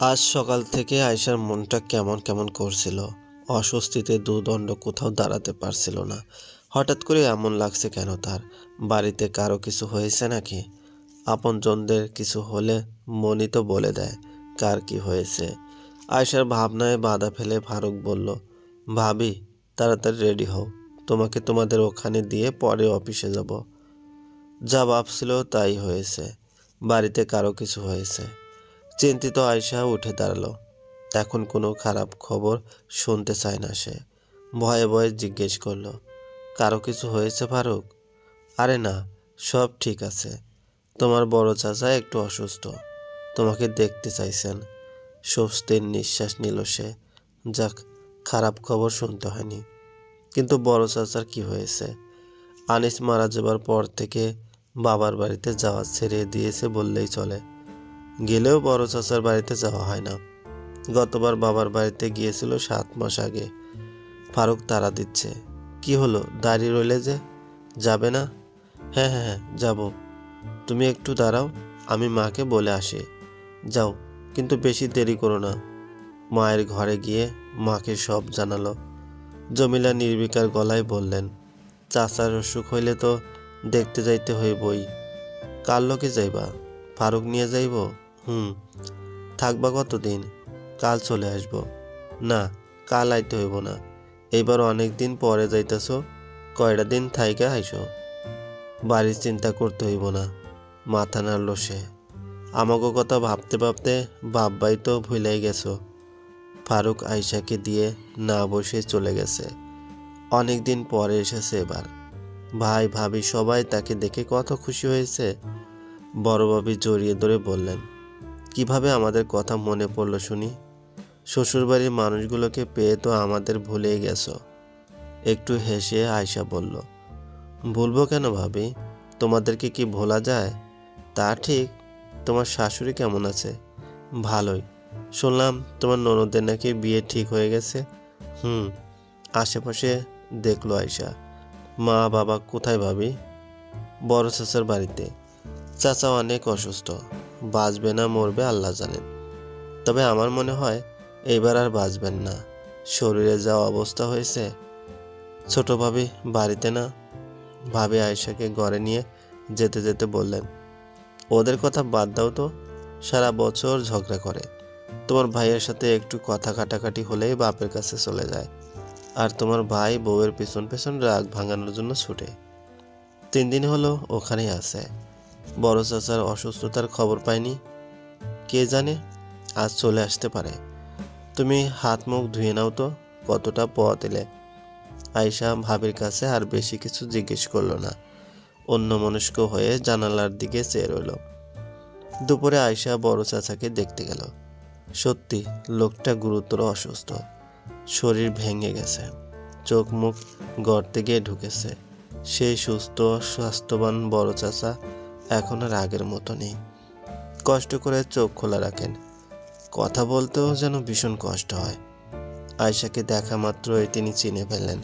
আজ সকাল থেকে আয়শার মনটা কেমন কেমন করছিল। অস্বস্তিতে দুদণ্ড কোথাও দাঁড়াতে পারছিল না। হঠাৎ করে এমন লাগছে কেন তার? বাড়িতে কারও কিছু হয়েছে নাকি? আপনজনদের কিছু হলে মনই তো বলে দেয়, কার কি হয়েছে? আয়শার ভাবনায় বাধা ফেলে ফারুক বলল, ভাবি, তাড়াতাড়ি রেডি হও। তোমাকে তোমাদের ওখানে দিয়ে পরে অফিসে যাব। যা ভাবছিল তাই হয়েছে। বাড়িতে কারও কিছু হয়েছে। চিন্তিত আয়শা উঠে দাঁড়াল। এখন কোনো খারাপ খবর শুনতে চায় না সে। ভয়ে ভয়ে জিজ্ঞেস করল, কারও কিছু হয়েছে ফারুক? আরে না, সব ঠিক আছে। তোমার বড় চাচা একটু অসুস্থ। তোমাকে দেখতে চাইছেন। স্বস্তির নিঃশ্বাস নিল সে। যাক, খারাপ খবর শুনতে হয়নি। কিন্তু বড় চাচার কি হয়েছে? আনিস মারা যাবার পর থেকে বাবার বাড়িতে যাওয়া ছেড়ে দিয়েছে বললেই চলে। গেলেও বড় চাচার বাড়িতে যাওয়া হয় না। গতবার বাবার বাড়িতে গিয়েছিল সাত মাস আগে। ফারুক তারা দিচ্ছে। কি হলো? দাঁড়িয়ে রইলে যে? যাবে না? হ্যাঁ হ্যাঁ হ্যাঁ যাব। তুমি একটু দাঁড়াও, আমি মাকে বলে আসি। যাও, কিন্তু বেশি দেরি করো না। মায়ের ঘরে গিয়ে মাকে সব জানালো। জমিলা নির্বিকার গলায় বললেন, চাচার অসুখ হইলে তো দেখতে যাইতে হইবই। কার লোকে যাইবা? ফারুক নিয়ে যাইব? হুম থাকবা কতদিন, কাল চলে আসব। না, কাল আইতে হইব না। এইবার অনেক দিন পরে যাইতেছ, কয়টা দিন থাইকা আইসো। বাড়ির চিন্তা করতে হইব না, মাথা নাড়ল সে। আমাকে কথা ভাবতে ভাবতে বাব্বাই তো ভুলাই গেছো। ফারুক আয়শাকে দিয়ে না বসে চলে গেছে। অনেক দিন পরে এসেছে এবার। ভাই, ভাবি সবাই তাকে দেখে কত খুশি হয়েছে। বড় ভাবি জড়িয়ে ধরে বললেন কীভাবে আমাদের কথা মনে পড়ল শুনি? শ্বশুরবাড়ির মানুষগুলোকে পেয়ে তো আমাদের ভুলেই গেছো। একটু হেসে আয়শা বলল, ভুলবো কেন ভাবি? তোমাদেরকে কি ভোলা যায়? তা ঠিক। তোমার শাশুড়ি কেমন আছে? ভালোই। শুনলাম তোমার ননদের নাকি বিয়ে ঠিক হয়ে গেছে? হুম, আশেপাশে দেখল আয়শা। মা, বাবা কোথায় ভাবি? বড় চাচার বাড়িতে চাচা অনেক অসুস্থ। বাঁচবে না, মরবে, আল্লাহ জানেন। তবে আমার মনে হয়, এইবার আর বাঁচবেন না। শরীরে যা অবস্থা হয়েছে, ছোট ভাবি বাড়িতে না? ভাবি আয়েশাকে ঘরে নিয়ে যেতে যেতে বললেন, ওদের কথা বাদ দাও তো, সারা বছর ঝগড়া করে। তোমার ভাইয়ের সাথে একটু কথা কাটাকাটি হলেই বাপের কাছে চলে যায়। আর তোমার ভাই বউয়ের পেছন পেছন রাগ ভাঙানোর জন্য ছুটে। তিন দিন হলো ওখানেই আছে। বড় চাচার অসুস্থতার খবর পাইনি। কে জানে, আজ চলে আসতে পারে। তুমি হাত মুখ ধুয়ে নাও তো, কতটা পথ এলে। আয়শা ভাবির কাছে আর বেশি কিছু জিজ্ঞেস করল না। অন্য মনস্ক হয়ে জানালার দিকে চেয়ে রইল। দুপুরে আয়শা বড় চাচাকে দেখতে গেল। সত্যি, লোকটা গুরুতর অসুস্থ। শরীর ভেঙে গেছে। চোখ মুখ গর্তে গিয়ে ঢুকেছে। সেই সুস্থ, স্বাস্থ্যবান বড় চাচা এখন আর আগের মতো নেই। কষ্ট করে চোখ খোলা রাখেন। কথা বলতেও যেন ভীষণ কষ্ট হয়। আয়শাকে দেখা মাত্রই তিনি চিনে ফেললেন।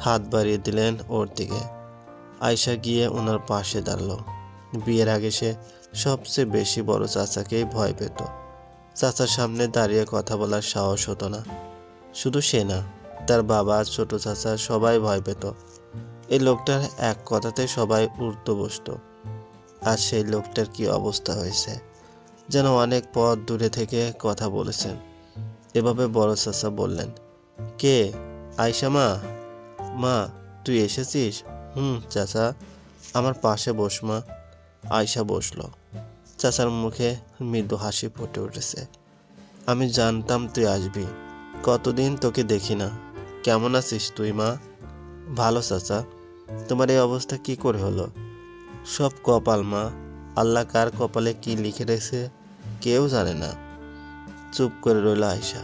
হাত বাড়িয়ে দিলেন ওর দিকে। আয়শা গিয়ে ওনার পাশে দাঁড়াল। বিয়ের আগে সে সবচেয়ে বেশি বড় চাচাকেই ভয় পেত। চাচার সামনে দাঁড়িয়ে কথা বলার সাহস হতো না। শুধু সে না, তার বাবা ছোট চাচা সবাই ভয় পেত। এই লোকটার এক কথাতে সবাই উঠতে বসতো আর সেই লোকটার কি অবস্থা হয়েছে? যেন অনেক পথ দূরে থেকে কথা বলেছেন। এভাবে বড় চাচা বললেন, কে? আয়সা মা? মা, তুই এসেছিস? হুম, চাচা। আমার পাশে বস মা। আয়সা বসল। চাচার মুখে মৃদু হাসি ফুটে উঠেছে। আমি জানতাম তুই আসবি। কতদিন তোকে দেখি না। কেমন আছিস তুই মা? ভালো, চাচা। তোমার এই অবস্থা কি করে হলো? সব কপাল, মা। আল্লাহ কার কপালে কি লিখে রেখেছে, কেউ জানে না। চুপ করে রইল আয়সা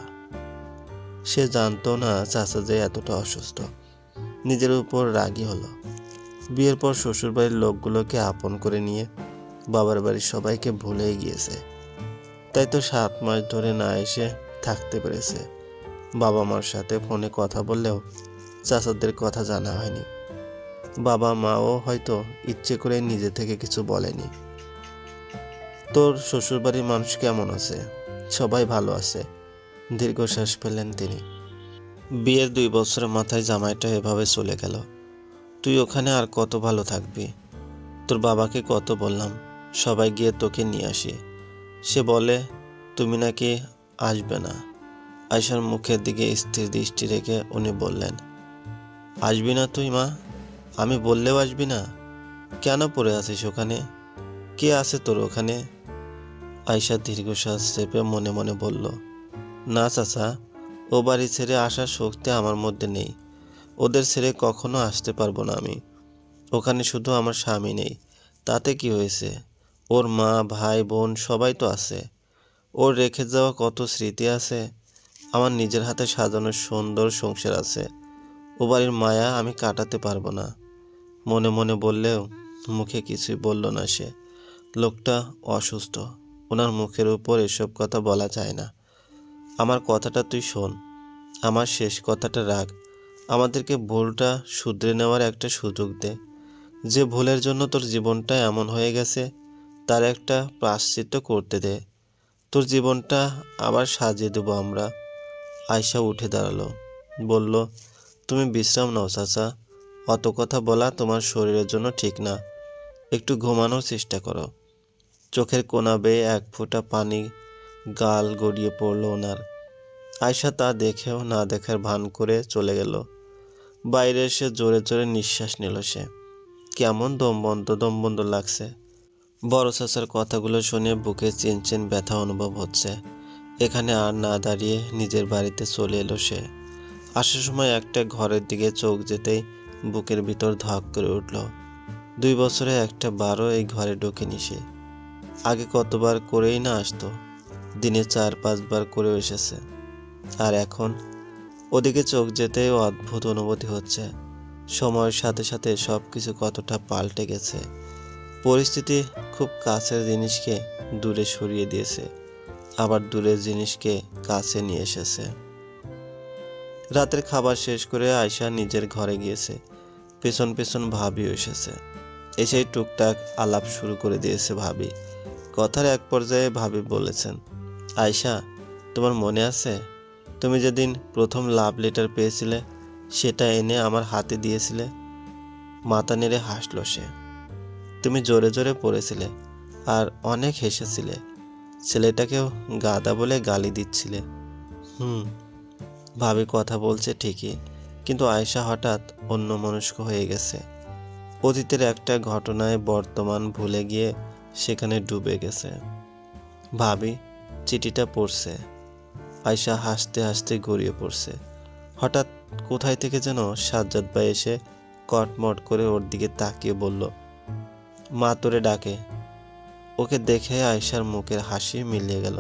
সে জানতো না চাচা যে এতটা অসুস্থ। নিজের উপর রাগী হলো। বিয়ের পর শ্বশুরবাড়ির লোকগুলোকে আপন করে নিয়ে বাবার বাড়ির সবাইকে ভুলে গিয়েছে। তাই তো সাত মাস ধরে না এসে থাকতে পেরেছে। বাবা মার সাথে ফোনে কথা বললেও চাচাদের কথা জানা হয়নি। বাবা মাও হয়তো ইচ্ছে করে নিজে থেকে কিছু বলেনি। তোর শ্বশুরবাড়ির মানুষ কেমন আছে? সবাই ভালো আছে। দীর্ঘশ্বাস ফেললেন তিনি। বিয়ের দুই বছরের মাথায় জামাইটা এভাবে চলে গেল। তুই ওখানে আর কত ভালো থাকবি? তোর বাবাকে কত বললাম, সবাই গিয়ে তোকে নিয়ে আসি। সে বলে, তুমি নাকি আসবে না? আয়সার মুখের দিকে স্থির দৃষ্টি রেখে উনি বললেন, আসবি না তুই, মা? আমি বললেও আসবি না। কেন পড়ে আছিস ওখানে? কে আছে তোর ওখানে? আয়সা দীর্ঘশ্বাস চেপে মনে মনে বলল, না, চাচা, ও বাড়ি ছেড়ে আসার শক্তি আমার মধ্যে নেই। ওদের ছেড়ে কখনো আসতে পারব না আমি। ওখানে শুধু আমার স্বামী নেই। তাতে কি হয়েছে? ওর মা, ভাই, বোন সবাই তো আছে। ওর রেখে যাওয়া কত স্মৃতি আছে? আমার নিজের হাতে সাজানো সুন্দর সংসার আছে। ও বাড়ির মায়া আমি কাটাতে পারব না। মনে মনে বললেও মুখে কিছুই বলল না সে। লোকটা অসুস্থ। ওনার মুখের উপর এসব কথা বলা যায় না। আমার কথাটা তুই শোন। আমার শেষ কথাটা রাখ। আমাদেরকে ভুলটা শুধরে নেওয়ার একটা সুযোগ দে। যে ভুলের জন্য তোর জীবনটা এমন হয়ে গেছে, তার একটা প্রাশ্চিত্য করতে দে। তোর জীবনটা আবার সাজিয়ে দেবো আমরা। আয়সা উঠে দাঁড়াল। বলল, তুমি বিশ্রাম নাও, চাচা। অত কথা বলা তোমার শরীরের জন্য ঠিক না। একটু ঘুমানোর চেষ্টা করো। চোখের কোনা বেয়ে এক ফোঁটা পানি গাল গড়িয়ে পড়ল ওনার। আয়সা তা দেখেও না দেখার ভান করে চলে গেল। বাইরে এসে জোরে জোরে নিঃশ্বাস নিল সে। কেমন দমবন্ধ দমবন্ধ লাগছে। বড় চাচার কথাগুলো শুনে বুকে চিনচিন ব্যথা অনুভব হচ্ছে। এখানে আর না দাঁড়িয়ে নিজের বাড়িতে চলে এলো সে। আসার সময় একটা ঘরের দিকে চোখ যেতেই বুকের ভিতর ধক করে উঠল। দুই বছরে একটা বারো এই ঘরে ঢোকেনি সে। আগে কতবার করেই না আসতো। দিনে চার, পাঁচবার করে এসেছে। আর এখন ওদিকে চোখ যেতেই অদ্ভুত অনুভূতি হচ্ছে। সময়ের সাথে সাথে সব কিছু কতটা পাল্টে গেছে। পরিস্থিতি খুব কাছের জিনিসকে দূরে সরিয়ে দিয়েছে। আবার দূরের জিনিসকে কাছে নিয়ে এসেছে। রাতের খাবার শেষ করে আয়সা নিজের ঘরে গিয়েছে। পেছন পেছন ভাবিও এসেছে। এসেই টুকটাক আলাপ শুরু করে দিয়েছে ভাবি। কথার এক পর্যায়ে ভাবি বলেছেন, আয়শা, তোমার মনে আছে? তুমি যেদিন প্রথম লাভ লেটার পেয়েছিলে, সেটা এনে আমার হাতে দিয়েছিলে? মাথা নেড়ে হাসল সে। তুমি জোরে জোরে পড়েছিলে আর অনেক হেসেছিলে। ছেলেটাকেও গাদা বলে গালি দিচ্ছিলে। হুম, ভাবি কথা বলছে ঠিকই। কিন্তু আয়শা হঠাৎ অন্য মনস্ক হয়ে গেছে। অতীতের একটা ঘটনায় বর্তমান ভুলে গিয়ে সেখানে ডুবে গেছে। ভাবি, চিঠিটা পড়ছে। আয়শা হাসতে হাসতে গড়িয়ে পড়ছে। হঠাৎ কোথায় থেকে যেন সাজ্জাদ ভাই এসে কটমট করে ওর দিকে তাকিয়ে বলল, মা তোরে ডাকে। ওকে দেখে আয়শার মুখের হাসি মিলিয়ে গেল।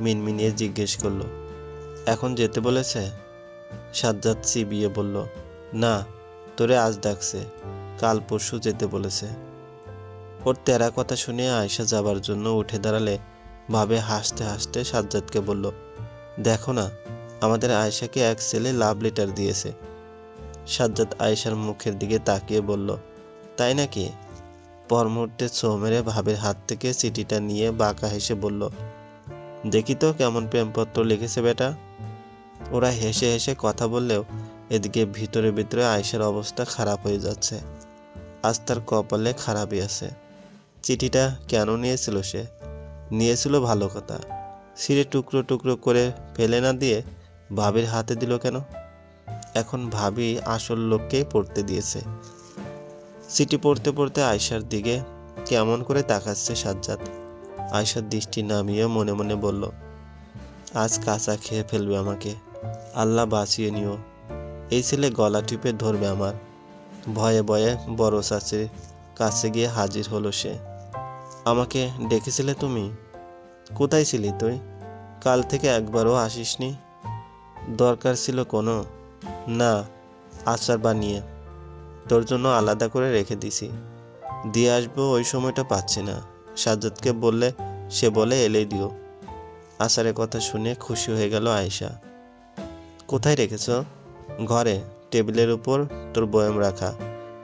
মিনমিনিয়ে জিজ্ঞেস করল, এখন যেতে বলেছে? সাজ্জাদ চিবিয়ে বলল, না, তোরে আজ ডাকছে, কাল পরশু যেতে বলেছে। ওর তেরা কথা শুনে আয়শা যাবার জন্য উঠে দাঁড়ালে ভাবে হাসতে হাসতে সাজ্জাদকে বলল, দেখো না, আমাদের আয়শাকে এক ছেলে লাভ লেটার দিয়েছে। সাজ্জাদ আয়শার মুখের দিকে তাকিয়ে বলল, তাই নাকি? পর মুহূর্তে ছো মেরে ভাবের হাত থেকে চিঠিটা নিয়ে বাঁকা হেসে বলল, দেখি তো কেমন প্রেমপত্র লিখেছে বেটা। ওরা হেসে হেসে কথা বললেও এদিকে ভিতরে ভিতরে আয়েশার অবস্থা খারাপ হয়ে যাচ্ছে। আজ তার কপালে খারাপই আছে। চিঠিটা কেন নিয়েছিল সে? নিয়েছিল ভালো কথা। সিঁড়ে টুকরো টুকরো করে ফেলে না দিয়ে ভাবির হাতে দিল কেন? এখন ভাবি আসল লোককেই পড়তে দিয়েছে। চিঠি পড়তে পড়তে আয়সার দিকে কেমন করে তাকাচ্ছে সাজ্জাদ। আয়সার দৃষ্টি নামিয়ে মনে মনে বলল, আজ কাঁচা খেয়ে ফেলবে আমাকে। আল্লাহ বাঁচিয়ে নিও। এই ছেলে গলা টিপে ধরবে আমার। ভয়ে ভয়ে বড় চাচির কাছে গিয়ে হাজির হলো সে। আমাকে ডেকেছিলে তুমি? কোথায় ছিলি তুই? কাল থেকে একবারও আসিসনি? দরকার ছিল কোনো? না, আচার বানিয়ে। তোর জন্য আলাদা করে রেখে দিছি। দিয়ে আসব ওই সময়টা পাচ্ছি না। সাজ্জাদকে বললে, সে বলে এলেই দিও। আচারের কথা শুনে খুশি হয়ে গেল আয়েশা। কোথায় রেখেছ? ঘরে, টেবিলের উপর তোর বয়াম রাখা।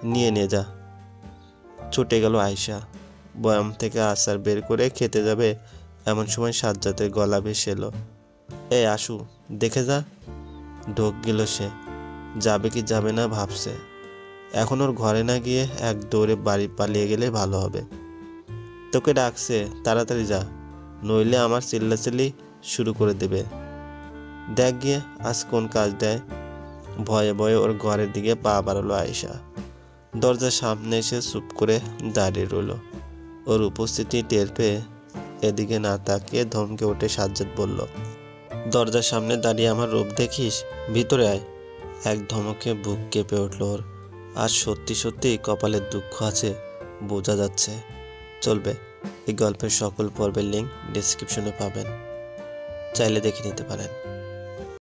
নিয়ে নে যা। ছুটে গেল আয়শা। বয়াম থেকে আচার বের করে খেতে যাবে, এমন সময় সাজ্জাদের গলা ভেসে এলো। এ, আসু, দেখে যা। ঢোক গেল সে। যাবে কি যাবে না ভাবছে। এখন ওর ঘরে না গিয়ে এক দৌড়ে বাড়ি পালিয়ে গেলে ভালো হবে। তোকে ডাকছে, তাড়াতাড়ি যা। নইলে আমার চিল্লাচিল্লি শুরু করে দেবে। দেখ গিয়ে, আজ কোন কাজ দেয়? ভয়ে ভয়ে ওর ঘরের দিকে পা বাড়ালো আয়সা দরজার সামনে এসে চুপ করে দাঁড়িয়ে রইল। ওর উপস্থিতি টের পেয়ে এদিকে না তাকিয়ে ধমকে উঠে সাজ্জাদ বলল, দরজার সামনে দাঁড়িয়ে আমার রূপ দেখিস? ভিতরে আয়। এক ধমকে বুক কেঁপে উঠল ওর। আর সত্যি সত্যি কপালের দুঃখ আছে, বোঝা যাচ্ছে। চলবে, এই গল্পের সকল পর্বের লিঙ্ক ডিসক্রিপশনে পাবেন। চাইলে দেখে নিতে পারেন।